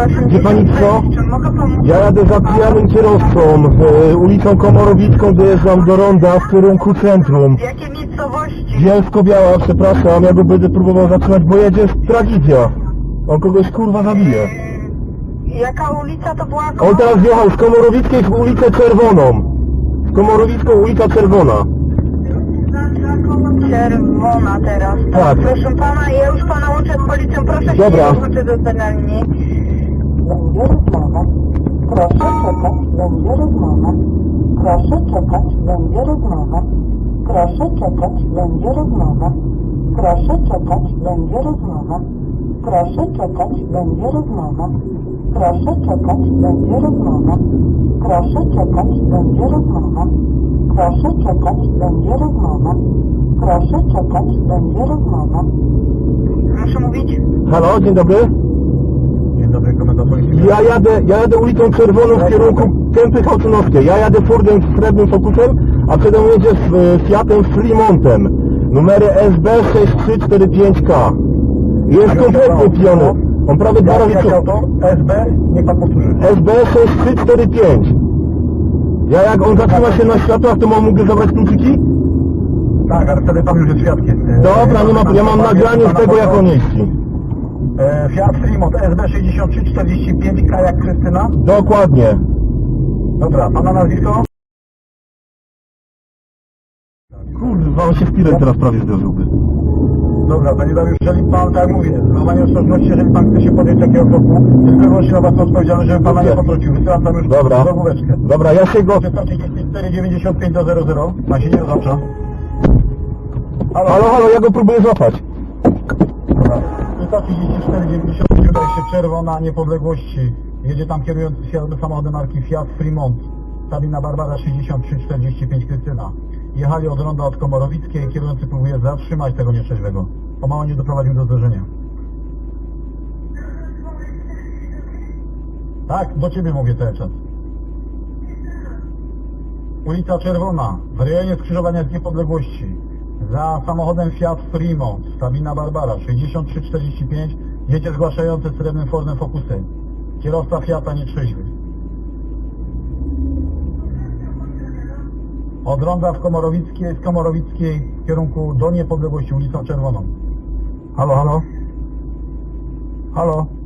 Operator 86. Wie pani co? Ja jadę za pijanym kierowcą, e, ulicą Komorowicką, dojeżdżam do ronda w kierunku centrum. W jakiej miejscowości? Bielsko-Biała, przepraszam, ja go będę próbował zatrzymać, bo jedzie tragicja. On kogoś kurwa zabije. Jaka ulica to była? On teraz wjechał z Komorowickiej w ulicę Czerwoną. W Komorowicką ulica Czerwona. Czerwona teraz. Tak. Proszę pana, ja już pana łączę z policją. Proszę się Dobra. nie włączyć do na linii. Będzie rozmowa. Proszę czekać, będzie rozmowa. Proszę czekać, będzie rozmowa. Proszę czekać, będzie rozmowa. Proszę czekać, będzie rozmowa. Proszę czekać, będzie rozmowa. Proszę czekać, będzie rozmowa. Proszę czekać, będzie rozmowa. Proszę czekać, będzie rozmowa. Proszę czekać, będzie rozmowa. Muszę mówić? Halo, dzień dobry. Policji. Ja jadę, ja jadę ulicą Czerwoną w kierunku Kępy Hałczynowskiej. Ja jadę Fordem z srebrnym Focusem, a przede mną jedzie z e, Fiatem Fremontem. Numery SB6345K. Jest kompletnie pijany. On prawie dwa razy... Jak auto? SB? Niech pan powtórzy. SB6345. Ja jak on zatrzyma się na światłach, to mam mógł zabrać kluczyki? Tak, ale wtedy pan już jest świadkiem. Dobra, nie ma, ja mam nagranie z tego jak on jeździ. E, Fiat Fremont SB6345 Kajak Krystyna. Dokładnie. Dobra, pana nazwisko? Kurwa, on się w tirem teraz prawie zderzyłby. Dobra, panie Dariusz, jeżeli pan, tak mówię, zachowanie ostrożności, jeżeli pan chce się podjąć takiego kroku, tylko i wyłącznie na własną odpowiedzialność, żeby pana nie potrącił. Wysyłam tam już Dobra. drogóweczkę. Dobra, ja się go... 33495 do 00, pan się nie rozłącza. Halo, Halo, halo, ja go próbuję złapać. Dobra. 33495 udaje się czerwona niepodległości. Jedzie tam kierujący się samochodem marki Fiat Fremont. Sabina Barbara 6345 Krystyna. Jechali od ronda od Komorowickiej, kierujący próbuje zatrzymać tego nieszczęśliwego. O mało nie doprowadził do zderzenia. Tak, do ciebie mówię cały czas. Ulica Czerwona, w rejonie skrzyżowania z Niepodległości. Za samochodem Fiat Fremont, Sabina Barbara, 6345, jedzie zgłaszający srebrnym Fordem Focusem. Kierowca Fiata nietrzeźwy. Od ronda w Komorowickiej, z Komorowickiej w kierunku do Niepodległości ulicą Czerwoną. Halo, halo? Halo?